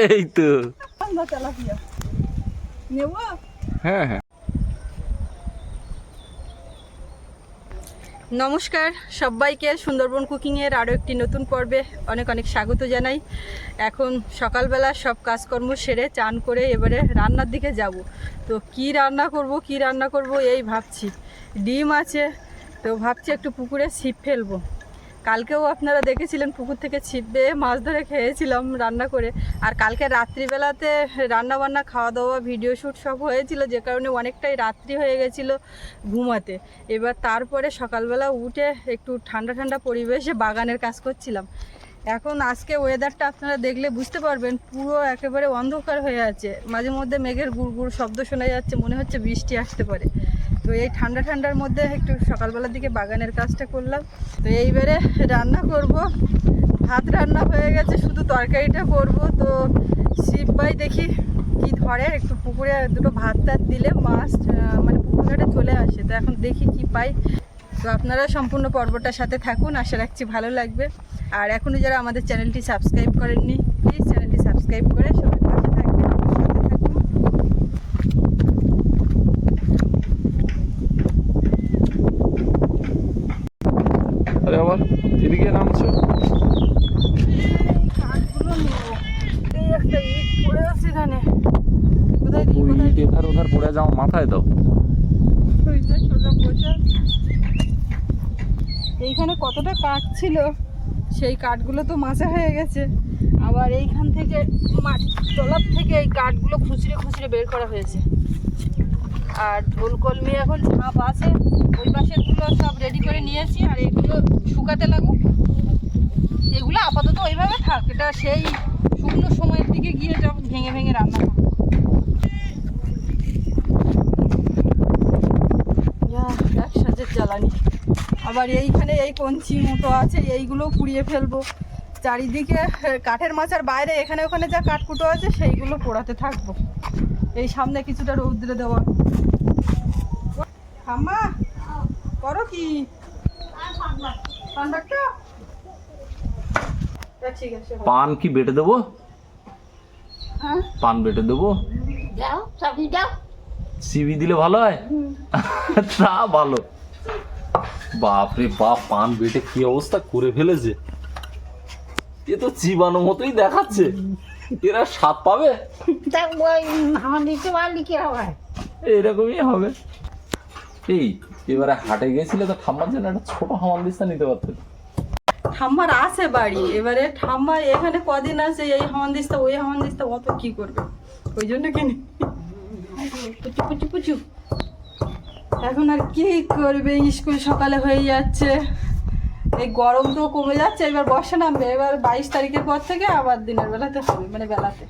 এই তো হ্যাঁ হ্যাঁ। নমস্কার, সবাইকে সুন্দরবন কুকিংয়ের আরও একটি নতুন পর্বে অনেক অনেক স্বাগত জানাই। এখন সকালবেলা সব কাজকর্ম সেরে চান করে এবারে রান্নার দিকে যাব। তো কি রান্না করব, কি রান্না করব, এই ভাবছি। ডিম আছে, তো ভাবছি একটু পুকুরে ছিপ ফেলব। কালকেও আপনারা দেখেছিলেন পুকুর থেকে ছিপ বেয়ে মাছ ধরে খেয়েছিলাম রান্না করে। আর কালকে রাত্রিবেলাতে রান্না বান্না খাওয়া দাওয়া ভিডিও শ্যুট সব হয়েছিল, যে কারণে অনেকটাই রাত্রি হয়ে গেছিল ঘুমাতে। এবার তারপরে সকালবেলা উঠে একটু ঠান্ডা ঠান্ডা পরিবেশে বাগানের কাজ করছিলাম। এখন আজকে ওয়েদারটা আপনারা দেখলে বুঝতে পারবেন, পুরো একেবারে অন্ধকার হয়ে আছে। মাঝে মধ্যে মেঘের গুড় গুড় শব্দ শোনা যাচ্ছে, মনে হচ্ছে বৃষ্টি আসতে পারে। তো এই ঠান্ডা ঠান্ডার মধ্যে একটু সকালবেলার দিকে বাগানের কাজটা করলাম। তো এইবারে রান্না করব। ভাত রান্না হয়ে গেছে, শুধু তরকারিটা করব। তো শিব ভাই দেখি কি ধরে, একটু পুকুরে দুটো ভাত টাত দিলে মাছ মানে পুকুরে চলে আসে। তো এখন দেখি কি পাই। তো আপনারা সম্পূর্ণ পর্বটার সাথে থাকুন, আশা রাখছি ভালো লাগবে। আর এখনও যারা আমাদের চ্যানেলটি সাবস্ক্রাইব করেননি প্লিজ চ্যানেলটি সাবস্ক্রাইব করে সবাই পাশে থাকবেন সাথে থাকুন আরে আবার এদিকে নামছো কাঠগুলো নেব এই একটা ইট পড়ে আছে এখানে কোথায় দিই ওই কোথায় ইট এধার ওধার পড়ে যাও, মাথায় দাও। এইখানে কতটা কাঠ ছিল, সেই কাঠগুলো তো মাচা হয়ে গেছে। আবার এইখান থেকে মাটির তলার থেকে এই কাঠগুলো খুচরে খুচরে বের করা হয়েছে। আর ঢোল কলমি এখন ঝাঁপ আছে। ওই পাশেরগুলো সব রেডি করে নিয়েছি আর এগুলো শুকাতে লাগুক। এগুলো আপাতত ওইভাবে থাক, এটা সেই শুকনো সময়ের দিকে গিয়ে সব ভেঙে ভেঙে রান্না করব। জ্বালানি। আবার এইখানে এই কঞ্চি মতো আছে এইগুলো পুড়িয়ে ফেলব। চারিদিকে কাঠের মাচার বাইরে, এখানে ওখানে যা কাঠকুটো আছে, সেইগুলো পোড়াতে থাকব। এই সামনে কিছুটা রৌদ্রে দেওয়া। ঠাম্মা করো কি? পান কি বেটে দেবো? হ্যাঁ? পান বেটে দেবো? সিবি দিলে ভালো হয়? তা ভালো। বাপরে বাপ পান বেটে কি অবস্থা করে ফেলেছে? এ তো চিবানো মতোই দেখাচ্ছে। এরা স্বাদ পাবে? এরকমই হবে। এই এবারে হাটে গেছিলে তো ঠাম্মার জন্য একটা ছোট হামান দিস্তা নিতে পারতে। ঠাম্মার আছে বাড়ি এবারে ঠাম্মা এখানে কদিন আছে এই হামানদিস্তা ওই হামানদিস্তা অত কি করবে? ওই জন্য কিনি পুচু পুচু পুচু। এখন আর কি করবে? স্কুল সকালে হয়ে যাচ্ছে। এই গরম তো কমে যাচ্ছে, এবার বর্ষা নামবে। এবার বাইশ তারিখের পর থেকে আবার দিনের বেলাতে হবে মানে বেলাতে।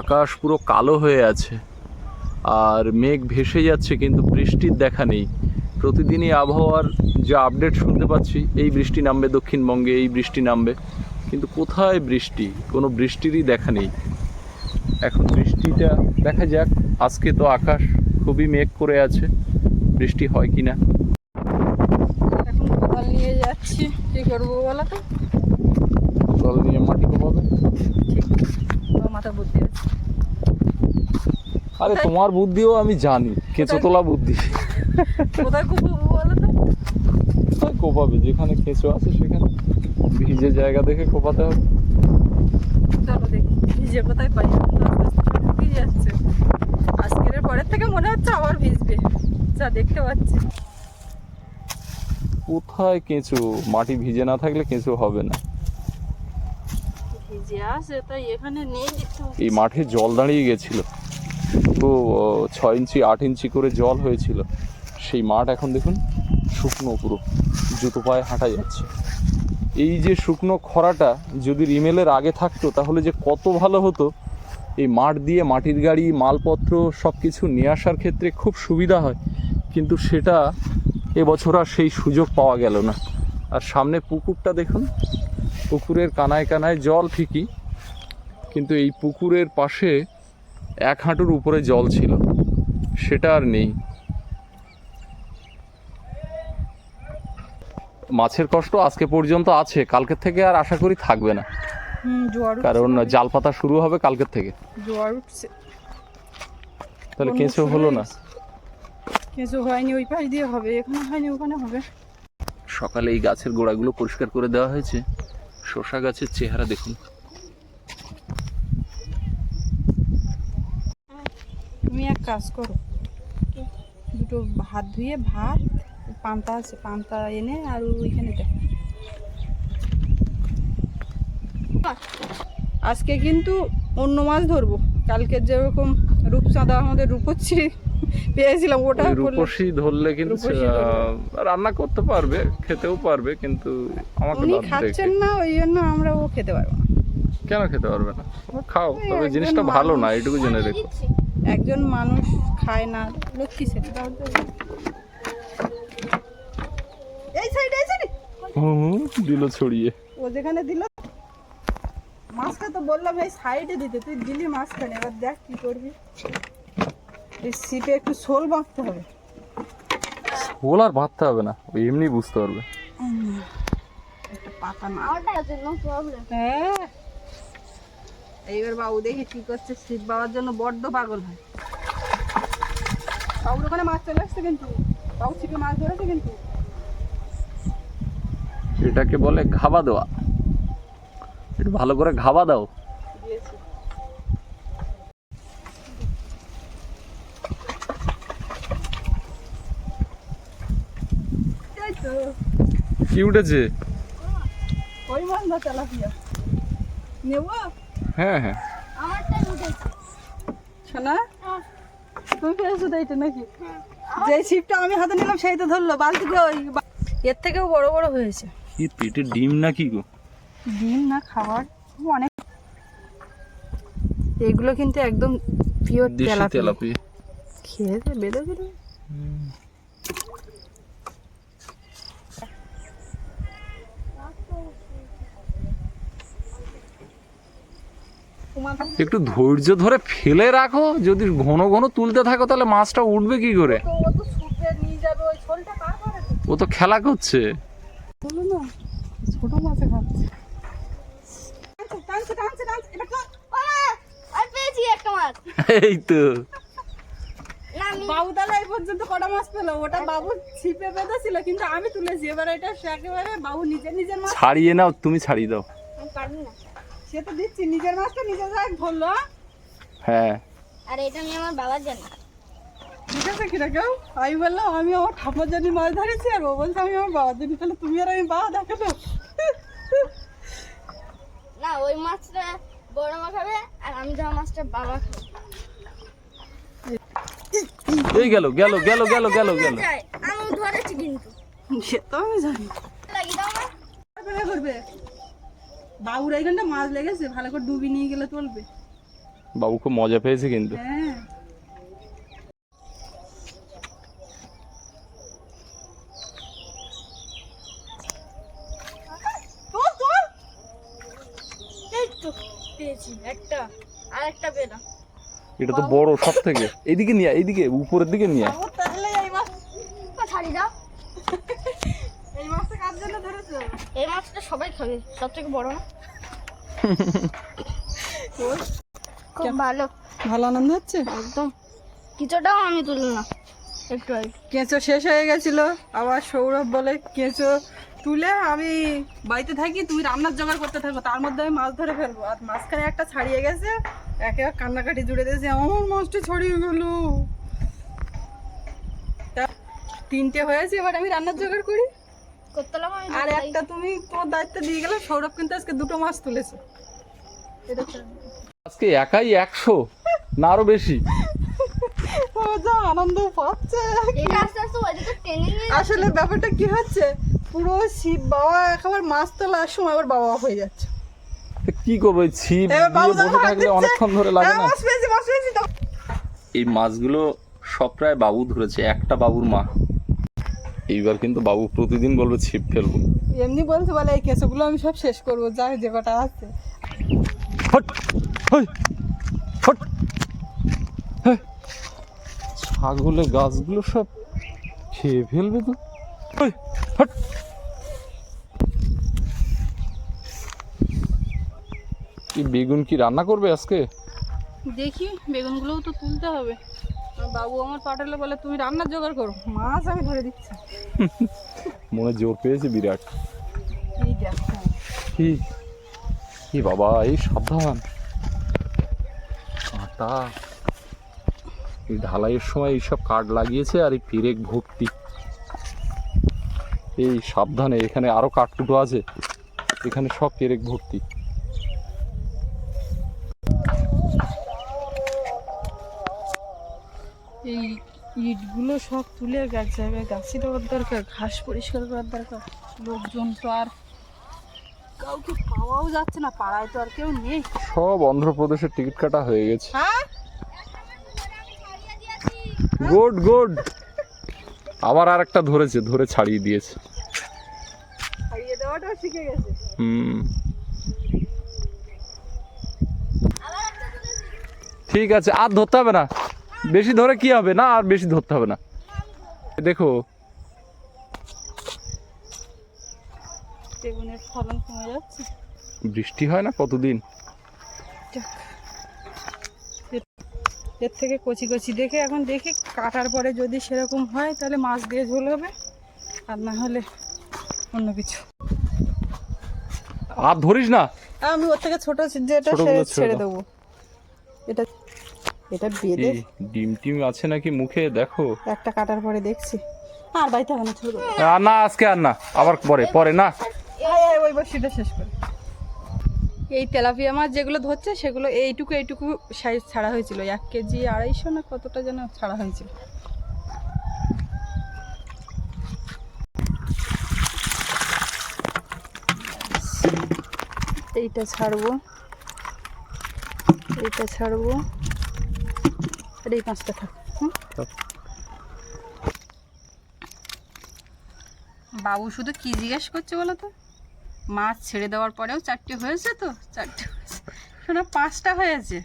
আকাশ পুরো কালো হয়ে আছে, আর মেঘ ভেসে যাচ্ছে, কিন্তু বৃষ্টির দেখা নেই। প্রতিদিনই আবহাওয়ার যে আপডেট শুনতে পাচ্ছি, এই বৃষ্টি নামবে দক্ষিণবঙ্গে, এই বৃষ্টি নামবে। কিন্তু কোথায় বৃষ্টি? কোনো বৃষ্টিরই দেখা নেই। এখন বৃষ্টিটা দেখা যাক, আজকে তো আকাশ খুবই মেঘ করে আছে। বৃষ্টি হয় কি না এখন কোদাল নিয়ে যাচ্ছি। কি করব বলো তো? জল নিয়ে মাটি কোপাবে? মাথা বুদ্ধি আছে। আরে তোমার বুদ্ধিও আমি জানি। কেঁচো তোলা বুদ্ধি। কোথায় কুপাবো বলো তো? কোথায় কোপাবে? যেখানে কেঁচো আছে সেখানে। ভিজে জায়গা দেখে কোপাতে হবে। চলো দেখি। ভিজে কোথায় পাই? আস্তে আস্তে যাচ্ছে। আজকের পরের থেকে মনে হচ্ছে আবার ভিজবে। যা দেখতে পাচ্ছি। কোথায় কেঁচো? মাটি ভিজে না থাকলে কেঁচো হবে না। এই মাঠে জল দাঁড়িয়ে গেছিল। তো ছয় ইঞ্চি আট ইঞ্চি করে জল হয়েছিল। সেই মাঠ এখন দেখুন শুকনো পুরো জুতো পায়ে হাঁটা যাচ্ছে। এই যে শুকনো খরাটা যদি রিমেলের আগে থাকতো তাহলে যে কত ভালো হতো এই মাঠ দিয়ে মাটির গাড়ি, মালপত্র সব কিছু নিয়ে আসার ক্ষেত্রে খুব সুবিধা হয়। কিন্তু সেটা এবছর আর সেই সুযোগ পাওয়া গেল না। আর সামনে পুকুরটা দেখুন, পুকুরের কানায় কানায় জল ঠিকই, কিন্তু এই পুকুরের পাশে এক হাঁটুর উপরে জল ছিল, সেটা আর নেই। মাছের কষ্ট আজকে পর্যন্ত আছে, কালকের থেকে আর আশা করি থাকবে না। কারণ মানে। জাল পাতা শুরু হবে কালকের থেকে। জোয়ার উঠছে। তাহলে কেঁচো হলো না? কেঁচো হয়নি ওই পাশ দিয়ে হবে এখানে হয়নি ওখানে হবে। সকালে এই গাছের গোড়াগুলো পরিষ্কার করে দেওয়া হয়েছে। শসা গাছের চেহারা দেখুন। তুমি এক কাজ করো দুটো ভাত ধুয়ে ভাত পান্তা আছে পান্তা এনে আর ওইখানে দেখ। আজকে কিন্তু অন্য মাছ ধরবো। কালকে যেরকম রূপচাঁদা আমাদের রূপচ্ছি পেয়েছিলাম ওটা রূপসী ধরলে কিন্তু রান্না করতে পারবে খেতেও পারবে কিন্তু আমাকে উনি খাচ্ছেন না ওই জন্য আমরা ও খেতে পারব না। কেন খেতে পারবে না? খাও তবে জিনিসটা ভালো না এটুকু জেনে রেখো। একজন মানুষ খায় না লক্ষ্মী সেটা এই সাইড এই সাইড। হুম, দিল ছড়িয়ে। ও যেখানে দিল মাছটা তো বললাম এই সাইডে দিতে। তুই দিলি মাঝখানে এবার দেখ কি করবি। এই সিটে একটু শোল বাঁধতে হবে। ওল আর বাঁধতে হবে না ওই এমনি বুঝতে পারবে। একটা পাতা না। আমারটা আছে নো প্রবলেম হ্যাঁ। এইবার বাবু দেখি কি করছে শিব বাবার জন্য বড্ড পাগল হয়। বাবুর ওখানে মাছ চলে আসছে কিন্তু। বাবু ছিপে মাছ ধরেছে কিন্তু। এটাকে বলে ঘাবা দেওয়া একটু ভালো করে ঘাবা দাও। কি উঠেছে? ওই মাছ তেলাপিয়া নেব হ্যাঁ হ্যাঁ। আমারটা উঠেছে শোনা তুমি পেয়েছ তো নাকি? যে ছিপটা আমি হাতে নিলাম সেই তো ধরলো বালতি ওই এর থেকেও বড় বড় হয়েছে। কি পেটে ডিম না কি গো? ডিম না খাবার অনেক এগুলো কিন্তু একদম পিওর তেলাপি। খেয়ে দে বেঁধে দিল একটু ধৈর্য ধরে ফেলে রাখো যদি ঘন ঘন তুলতে থাকো তাহলে মাছটা উঠবে কি করে? ও তো সুপে নিয়ে যাবে ওই ছোলটা পার করে তো ও তো খেলা করছে। ছোট মাছে খাচ্ছে টানছে টানছে টানছে এটা কর। আর পেয়েছি একটা মাছ এই তো। না বাবু তাহলে এই পর্যন্ত কটা মাছ পেল? ওটা বাবু ছিপে বেঁধেছিল কিন্তু আমি তুলেছি। এবার এটা সে একেবারে বাবু নিজের নিজের মাছ ছাড়িয়ে নাও তুমি ছাড়িয়ে দাও। আমি না। সে তো দিচ্ছি নিজের মাছটা নিজে যাক ধরলো। হ্যাঁ। আর এটা আমি আমার বাবার জানি। ঠিক আছে কিনা কেউ? আমি বললাম আমি আমার ঠাকুর জানি মাছ ধরেছি আর ও বলছে আমি আমার বাবার জানি। তাহলে তুমি আর আমি বাবা দেখো না ওই মাছটা বড় মা খাবে আর আমি ধরা মাছটা বাবা খাবে। এই গেল গেল গেল গেল গেল গেল। আমি ধরেছি কিন্তু। সে তো আমি জানি। লাগিয়ে দাও না বের করবে? বাবুর এইখানটা মাছ লেগেছে ভালো করে ডুবি নিয়ে গেলে চলবে। বাবু খুব মজা পেয়েছে কিন্তু। হ্যাঁ। এটা তো বড় সব থেকে এইদিকে নিয়ে এইদিকে উপরের দিকে নিয়ে। এই মাছ ও, ছাড়ি দাও। এই মাছটা কার এই মাছটা সবাই খাবে সব থেকে বড় না। খুব ভালো। ভালো আনন্দ হচ্ছে? একদম। কিছুটাও আমি তুললাম না। একটু কেঁচো শেষ হয়ে গেছিল। আবার সৌরভ বলে কেঁচো তুলে আমি বাড়িতে থাকি তুমি রান্নার জোগাড় করতে থাকো তার মধ্যে আমি মাছ ধরে ফেলব। আর মাঝখানে একটা ছাড়িয়ে গেছে একে কান্নাকাটি জুড়ে দিয়েছে আমার মাছটা ছড়িয়ে গেল। তিনটে হয়েছে এবার আমি রান্নার জোগাড় করি। আর একটা তুমি তোমার দায়িত্ব দিয়ে গেলে সৌরভ কিন্তু আজকে দুটো মাছ তুলেছে। আজকে একাই একশো না আরও বেশি। আনন্দ পাচ্ছে। আসলে ব্যাপারটা কি হচ্ছে? পুরো শিব বাবা একেবারে মাছ তোলার সময় আবার বাবা হয়ে যাচ্ছে। তো কি করব এই ছিপ দিয়ে বসে থাকলে অনেকক্ষণ ধরে লাগে না? মাছ পেয়েছি মাছ পেয়েছি তো। এই মাছগুলো সব প্রায় বাবু ধরেছে একটা বাবুর মা। এইবার কিন্তু বাবু প্রতিদিন বলবে ছিপ ফেলব। এমনি বলছে বলে এই কেঁচোগুলো আমি সব শেষ করব যা যে কটা আছে। ফট হই ফট হ্যাঁ। ছাগলে গাছগুলো সব খেয়ে ফেলবে তো? হই, হট। বেগুন কি রান্না করবে আজকে? দেখি বেগুনগুলোও তো তুলতে হবে। বাবু আমার পাঠালে বলে তুমি রান্নার জোগাড় করো মাছ আমি ধরে দিচ্ছি। মনে জোর পেয়েছে বিরাট। দেখো কি? কি বাবা এই সাবধান। কাঁটা এই ঢালাইয়ের সময় এইসব কাঠ লাগিয়েছে আর এই পেরেক ভর্তি। এই সাবধানে এখানে আরও কাঠকুটো আছে। এখানে সব পেরেক ভর্তি। এই ইটগুলো সব তুলে এক জায়গায় গাছি দেওয়ার দরকার ঘাস পরিষ্কার করার দরকার। লোকজন তো আর কাউকে পাওয়াও যাচ্ছে না পাড়ায় তো আর কেউ নেই। সব অন্ধ্রপ্রদেশের টিকিট কাটা হয়ে গেছে। হ্যাঁ? Good good. আবার আর একটা ধরেছে ধরে ছাড়িয়ে দিয়েছে। হারিয়ে দেওয়াটাও শিখে গেছে। হুম। ঠিক আছে আর ধরতে হবে না। বেশি ধরে কি হবে? না আর বেশি ধরতে হবে না। দেখো। বৃষ্টি হয় না কতদিন? এর থেকে কচি কচি দেখে এখন দেখি কাটার পরে যদি সেরকম হয় তাহলে মাছ দিয়ে ঝোল হবে আর না হলে অন্য কিছু। আর ধরিস না? আমি ওর থেকে ছোট যেটা ছেড়ে দেবো। এটা এটা বেঁধে ডিম টিম আছে নাকি মুখে? দেখো। একটা কাটার পরে দেখছি। আর বাড়িতে হবে না ছোট আর না আজকে আর না। আবার পরে পরে না। ওই বসিটা শেষ করে। এই তেলাপিয়া মাছ যেগুলো ধরছে সেগুলো এইটুকু এইটুকু সাইজ ছাড়া হয়েছিল। এক কেজি আড়াইশো না কতটা যেন ছাড়া হয়েছিল। এইটা ছাড়বো। এইটা ছাড়বো। এই পাঁচটা থাক হুম? বাবু শুধু কি জিজ্ঞেস করছে বলো তো? মাছ ছেড়ে দেওয়ার পরেও চারটে হয়েছে তো? চারটে হয়েছে। শোনো পাঁচটা হয়েছে।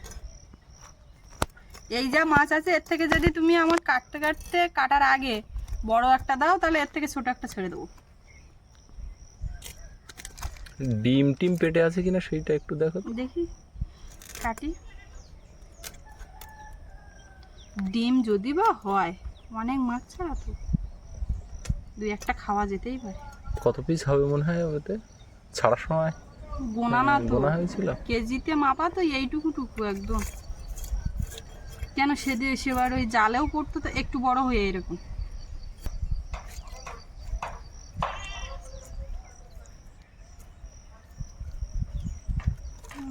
এই যা মাছ আছে এর থেকে যদি তুমি আমার কাটতে কাটতে কাটার আগে বড় একটা দাও তাহলে এর থেকে ছোট একটা ছেড়ে দেবো। ডিম টিম পেটে আছে কিনা সেইটা একটু দেখো দেখি। কাটি ডিম যদি বা হয় অনেক মাছ ছাড়া তো দুই একটা খাওয়া যেতেই পারে। কত পিস হবে মনে হয় ওতে? ছাড়ার সময়? গোনা না তো। গোনা হয়েছিল? কেজিতে মাপা তো এইটুকু টুকু একদম। কেন সেদিন সেবার ওই জালেও পড়তো তো একটু বড় হয়ে এরকম।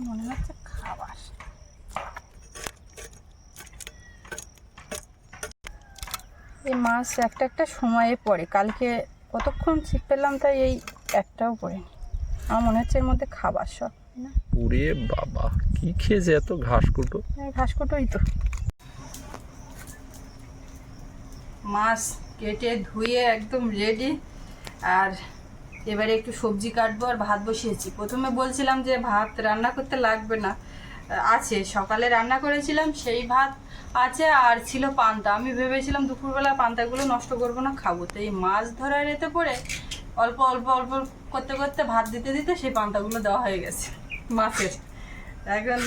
মনে হচ্ছে খাবার এই মাছ একটা একটা সময়ে পড়ে। কালকে কতক্ষণ ছিপ পেলাম তাই এই একটাও পড়েনি। আমার মনে হচ্ছে এর মধ্যে খাবার সব ওরে বাবা কি খেয়েছে এত ঘাস কুটো এই ঘাসকটোই তো। মাছ কেটে ধুয়ে একদম রেডি আর এবারে একটু সবজি কাটবো আর ভাত বসিয়েছি। প্রথমে বলছিলাম যে ভাত রান্না করতে লাগবে না। আছে সকালে রান্না করেছিলাম সেই ভাত আছে আর ছিল পান্তা। আমি ভেবেছিলাম দুপুরবেলা পান্তাগুলো নষ্ট করব না খাব। তো এই মাছ ধরার এতে পড়ে অল্প অল্প অল্প করতে করতে ভাত দিতে দিতে সেই পান্তাগুলো দেওয়া হয়ে গেছে মাছের। এখন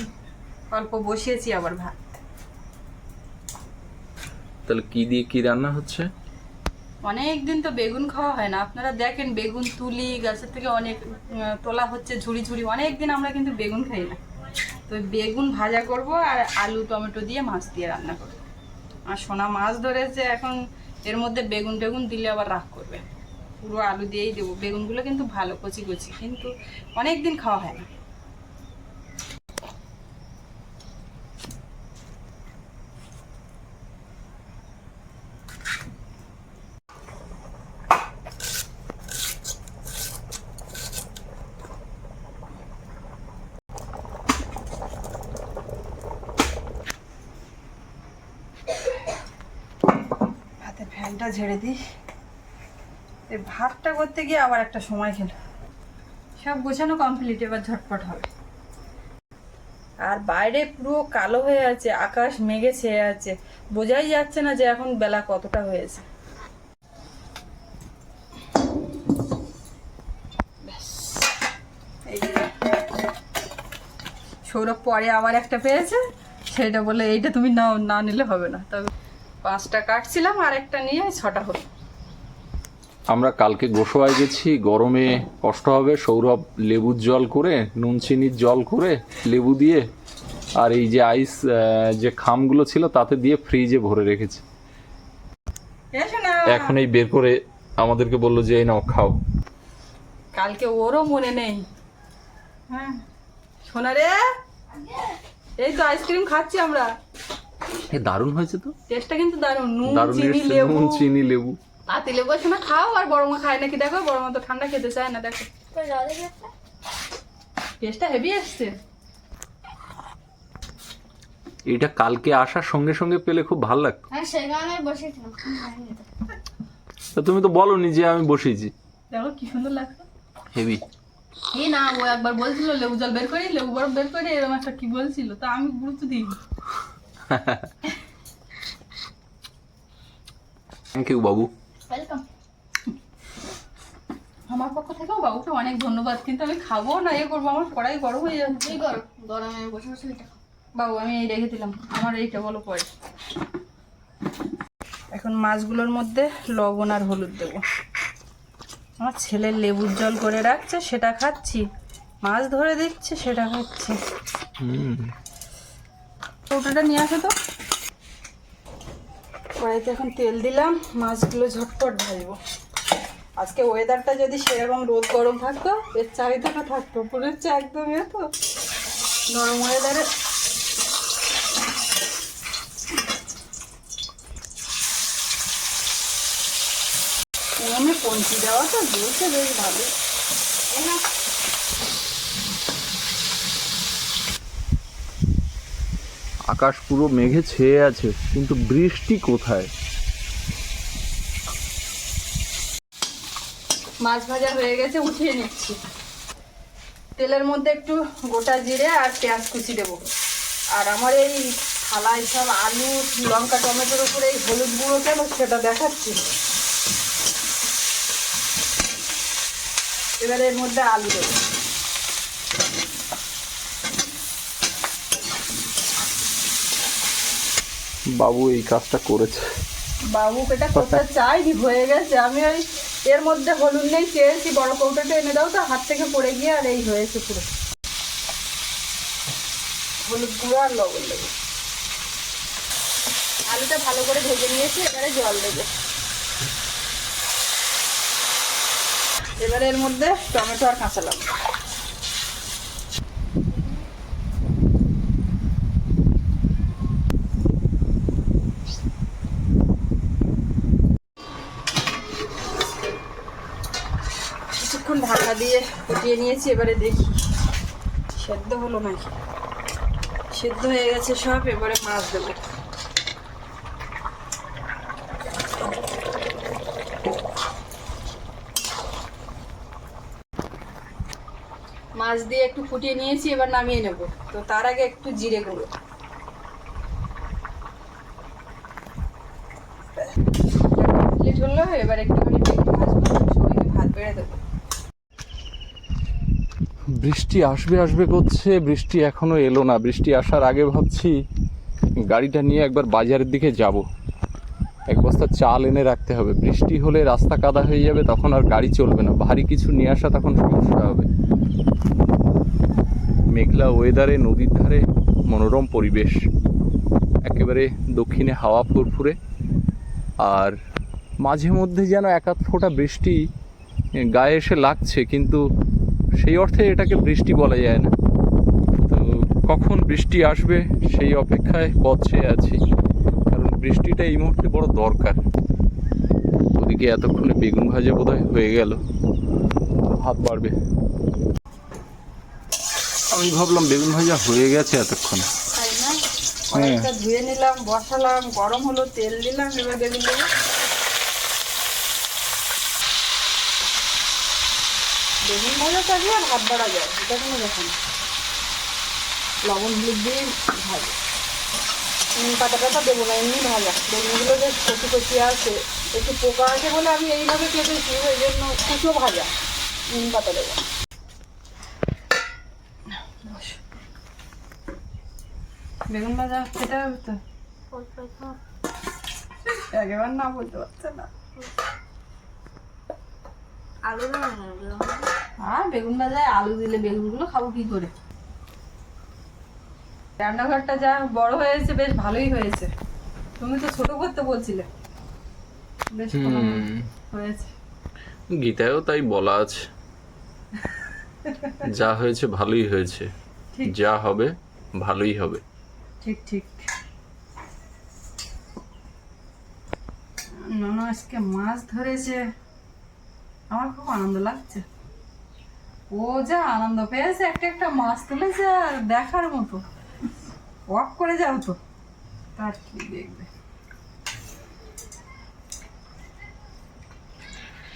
অল্প বসিয়েছি আবার ভাত। তাহলে কি দিয়ে কি রান্না হচ্ছে? অনেক দিন তো বেগুন খাওয়া হয় না। আপনারা দেখেন বেগুন তুলি গাছের থেকে অনেক তোলা হচ্ছে ঝুড়ি ঝুড়ি। অনেক দিন আমরা কিন্তু বেগুন খাই না। তো বেগুন ভাজা করব আর আলু, টমেটো দিয়ে মাছ দিয়ে রান্না করব। আর সোনা মাছ ধরেছে, এখন এর মধ্যে বেগুন টেগুন দিলে আবার রাগ করবে। পুরো আলু দিয়েই দেবো। বেগুনগুলো কিন্তু ভালো কচি কচি, কিন্তু অনেক দিন খাওয়া হয় না। ফ্যানটা ঝেড়ে দিই এই ভাতটা করতে গিয়ে আবার একটা সময় খেলো। সব গোছানো কমপ্লিট এবার ঝটপট হবে। আর বাইরে পুরো কালো হয়ে আছে, আকাশ মেঘে ছেয়ে আছে। বোঝাই যাচ্ছে না যে এখন বেলা কতটা হয়েছে। সৌরভ পরে আবার একটা পেয়েছে। সেটা বলে এইটা তুমি নাও, না নিলে হবে না। তবে পাঁচটা কাটছিলাম আর একটা নিয়ে ছটা হলো। আমরা কালকে গোসবায় গেছি গরমে কষ্ট হবে সৌরভ লেবুর জল করে নুন চিনির জল করে লেবু দিয়ে আর এই যে আইস যে খামগুলো ছিল তাতে দিয়ে ফ্রিজে ভরে রেখেছে। এখন এই বের করে আমাদেরকে বলল যে এই নাও খাও। কালকে ওরও মনে নেই। হ্যাঁ। শোনা রে? এই তো আইসক্রিম খাচ্ছি আমরা। এ দারুণ হয়েছে তো। টেস্টটা কিন্তু দারুণ নুন চিনি লেবু। নুন চিনি লেবু। পাতি লেবু শোনা খাও আর বড় মা খায় নাকি দেখো বড় মা তো ঠান্ডা খেতে চায় না দেখো। টেস্টটা হেভি এসছে এটা কালকে আসার সঙ্গে সঙ্গে পেলে খুব ভালো লাগতো। হ্যাঁ সেখানে বসেছিলাম তা তুমি তো বলো যে আমি বসেছি দেখো কি সুন্দর লাগছে। হেভি। এই না ও একবার বলছিল লেবু জল বের করি লেবু বরফ বের করি এরকম একটা কি বলছিল তা আমি গুরুত্ব দিই থ্যাংক ইউ বাবু ওয়েলকাম আমার পক্ষ থেকেও বাবুকে অনেক ধন্যবাদ কিন্তু আমি খাব না এ করব আমার কড়াই গরম হয়ে যাচ্ছে। গরম? গরমে বসে বসে এটা বাবু আমি এই রেখে দিলাম আমার এইটা বলো পরে। এখন মাছগুলোর মধ্যে লবণ আর হলুদ দেবো। আমার ছেলে লেবুর জল করে রাখছে সেটা খাচ্ছি। মাছ ধরে দিচ্ছে সেটা খাচ্ছি। হুম। কৌটোটা নিয়ে আসো তো। কড়াইতে এখন তেল দিলাম, মাছগুলো ঝটপট ভাজবো আজকে ওয়েদারটা যদি সেরকম রোদ গরম থাকতো, এর চাহিদাটা থাকতো পুরের চা একদম এ তো নরম ওয়েদারে পঞ্চি দেওয়া তো বলছে বেশ ভালো এই না আকাশ পুরো মেঘে ছেয়ে আছে, কিন্তু বৃষ্টি কোথায়? মাছ ভাজা হয়ে গেছে, উঠিয়ে নিচ্ছি। তেলের মধ্যে একটু গোটা জিরে আর পেঁয়াজ কুচি দেবো। আর আমার এই থালায় সব আলু, লঙ্কা, টমেটোর উপরে এই হলুদ গুঁড়ো কেন সেটা দেখাচ্ছি। এবারে এর মধ্যে আলু দেবো। বাবু এই কাজটা করেছে। বাবু, এটা করতে চাইনি হয়ে গেছে। আমি ওই এর মধ্যে হলুদ নেই, চেয়েছি, বড় কৌটোটা এনে দাও তো, হাত থেকে পড়ে গিয়ে আর এই হয়েছে পুরো। হলুদ গুঁড়ো আর লবণ দেবো। আলুটা ভালো করে ভেজে নিয়েছি, এবারে জল দেবো। এবারে এর মধ্যে টমেটো আর কাঁচা লঙ্কা। ফুটিয়ে নিয়েছি, এবারে দেখি। সেদ্ধ হলো নাকি? সেদ্ধ হয়ে গেছে সব, এবারে মাছ দেবো। মাছ দিয়ে একটু ফুটিয়ে নিয়েছি, এবার নামিয়ে নেব। তো তার আগে একটু জিরে গুঁড়ো কমপ্লিট হলো এবার একটুখানি বেগুন ভাজবো সবাইকে ভাত বেড়ে দেবো বৃষ্টি আসবে আসবে করছে, বৃষ্টি এখনও এলো না। বৃষ্টি আসার আগে ভাবছি গাড়িটা নিয়ে একবার বাজারের দিকে যাব। এক বস্তা চাল এনে রাখতে হবে। বৃষ্টি হলে রাস্তা কাদা হয়ে যাবে, তখন আর গাড়ি চলবে না। ভারী কিছু নিয়ে আসা তখন সমস্যা হবে। মেঘলা ওয়েদারে নদীর ধারে মনোরম পরিবেশ। একেবারে দক্ষিণে হাওয়া ফুরফুরে। আর মাঝে মধ্যে যেন এক আধ ফোঁটা বৃষ্টি গায়ে এসে লাগছে, কিন্তু সেই অর্থে এটাকে বৃষ্টি বলা যায় না। তো কখন বৃষ্টি আসবে সেই অপেক্ষায় পথ চেয়ে আছি। কারণ বৃষ্টিটা এই মুহূর্তে বড় দরকার। ওদিকে এতক্ষণে বেগুন ভাজা বোধহয় হয়ে গেল। হাত বাড়বে। আমি ভাবলাম বেগুন ভাজা হয়ে গেছে এতক্ষণ। ধুয়ে নিলাম, বসালাম, গরম হলো, তেল দিলাম, এবার বেগুন বেগুন ভাজা থাকলে আর হাত বাড়া যায় এটা কোনো ব্যাপার না। লবণ হলুদ দিয়ে ভাজা নুন পাতা টাতা দেবো না এমনি ভাজা। বেগুনগুলো যে কচি কচি আছে একটু পোকা আছে বলে আমি এইভাবে কেটেছি ওই জন্য কুচো ভাজা। নুন পাতা দেবো। বেগুন ভাজা খেতে হবে তো? একেবার না বলতে পারছে না। আলু না বেগুন ভাজায় আলু দিলে বেগুনগুলো খাব কি করে? রান্নাঘরটা যা বড় হয়েছে বেশ ভালোই হয়েছে। তুমি তো ছোট করতে বলছিলে। বেশ হয়েছে। গীতায়ও তাই বলা আছে। যা হয়েছে ভালোই হয়েছে। যা হবে ভালোই হবে। ঠিক ঠিক। ননু আজকে মাছ ধরেছে। আমার খুব আনন্দ লাগছে। ও যা আনন্দ পেয়েছে একটা একটা মাছ তুলেছে আর দেখার মতো। ওয়াক করে যাও তো। তার কি দেখবে?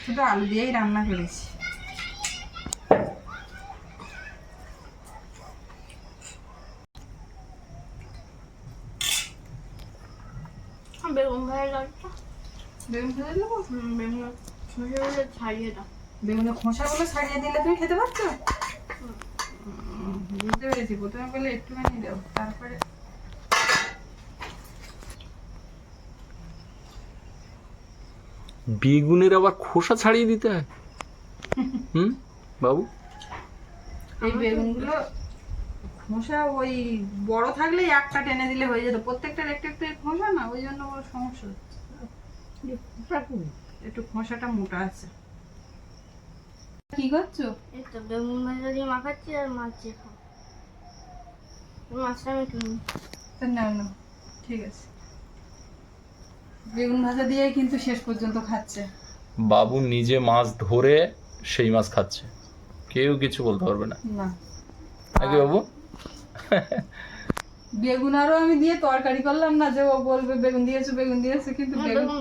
শুধু আলু দিয়েই রান্না করেছি। বেগুন ভাজা বেগুন ভেজে বেগুন বেগুনের খোসাগুলো ছাড়িয়ে দিলে তুমি খেতে পারছ? বুঝতে পেরেছি প্রথমে বলে একটুখানি দাও তারপরে বেগুনের আবার খোসা ছাড়িয়ে দিতে হয়? হুম? বাবু? এই বেগুনগুলো খোসা ওই বড় থাকলে একটা টেনে দিলে হয়ে যেত প্রত্যেকটার একটা একটু খোসা না ওই জন্য সমস্যা হচ্ছে একটু খোসাটা মোটা আছে। কি করছ? এই তো বেগুন ভাজা দিয়ে মাখাচ্ছি আর মাছ দিয়ে খাও মাছটা আমি কিনি না না ঠিক আছে। বেগুন ভাজা দিয়ে কিন্তু শেষ পর্যন্ত খাচ্ছে। বাবু নিজে মাছ ধরে সেই মাছ খাচ্ছে। কেউ কিছু বলতে পারবে না। না। নাকি বাবু? বেগুন আরও আমি দিয়ে তরকারি করলাম না যে ও বলবে বেগুন দিয়েছ বেগুন দিয়েছ কিন্তু বেগুন বেগুন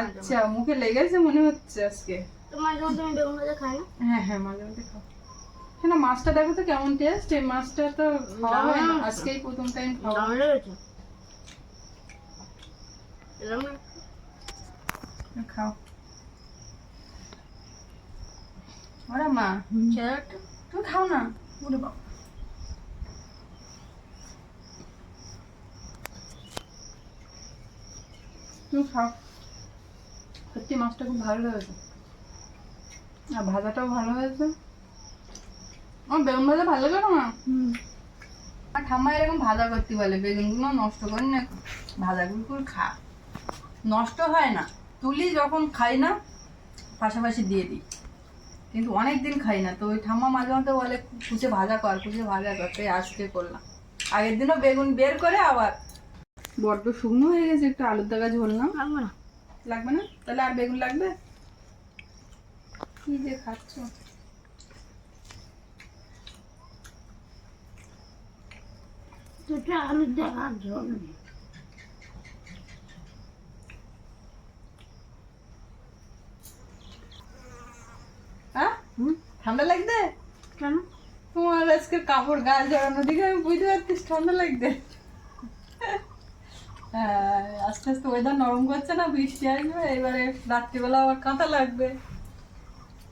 আচ্ছা মুখে লেগেছে মনে হচ্ছে আজকে। যখন তুমি বেগুন ভাজা খাই না? হ্যাঁ হ্যাঁ মাঝে মধ্যে খাও। হ্যাঁ না মাছটা দেখো তো কেমন টেস্ট এই মাছটা তো খাওয়া হয় না। আজকেই প্রথম টাইম খাওয়া? খাও। ওরা মা তুমি খাও না ওরে বাবা। তুমি খাও। সত্যি মাছটা খুব ভালো হয়েছে আর ভাজাটাও ভালো হয়েছে। আমার বেগুন ভাজা ভালো লাগে না? আর ঠাম্মা এরকম ভাজা করতে বলে বেগুনগুলো নষ্ট করি না। ভাজাগুলো খা। নষ্ট হয় না। তুলি যখন খাই না পাশাপাশি দিয়ে দিই। কিন্তু অনেক দিন খাই না। তো ওই ঠাম্মা মাঝে মধ্যে বলে কুচে ভাজা কর কুচে ভাজা কর। তাই আজকে করলাম। আগের দিনও বেগুন বের করে আবার বড্ড শুকনো হয়ে গেছে একটু আলুর দাগা ঝোল না লাগবে না? লাগবে না? তাহলে আর বেগুন লাগবে? কি যে খাচ্ছ? ঝোল হ্যাঁ? ঠান্ডা লাগবে? কেন? তোমার আজকে কাপড় গায়ে জড়ানো দিকে আমি বুঝতে পারছিস ঠান্ডা লাগবে। আস্তে আস্তে ওয়েদার নরম করছে না বৃষ্টি আসবে এবারে রাত্রিবেলা আবার কাঁথা লাগবে।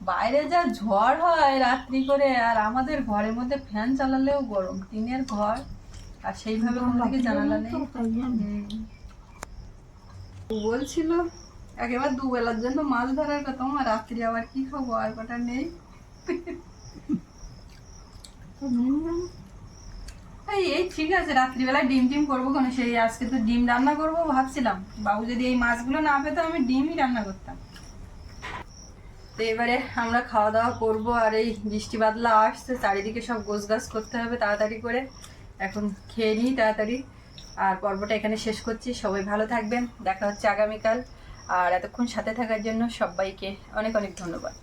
বাইরে যা ঝড় হয় রাত্রি করে আর আমাদের ঘরের মধ্যে ফ্যান চালালেও গরম টিনের ঘর আর সেইভাবে দিকে জানালা নেই। বলছিল একেবারে দুবেলার জন্য মাছ ধরার কথা আমার রাত্রি আবার কি খাব আর কটা নেই। এই ঠিক আছে রাত্রিবেলা ডিম টিম করব কেন? সেই আজকে তো ডিম রান্না করব ভাবছিলাম। বাবু যদি এই মাছগুলো না পেতো, আমি ডিমই রান্না করতাম। তো এবারে আমরা খাওয়া দাওয়া করব আর এই বৃষ্টি বাদলা আসছে, চারিদিকে সব গোছ গাছ করতে হবে তাড়াতাড়ি করে। এখন খেয়ে নিই তাড়াতাড়ি। আর পর্বটা এখানে শেষ করছি, সবাই ভালো থাকবেন, দেখা হচ্ছে আগামীকাল। আর এতক্ষণ সাথে থাকার জন্য সবাইকে অনেক অনেক ধন্যবাদ।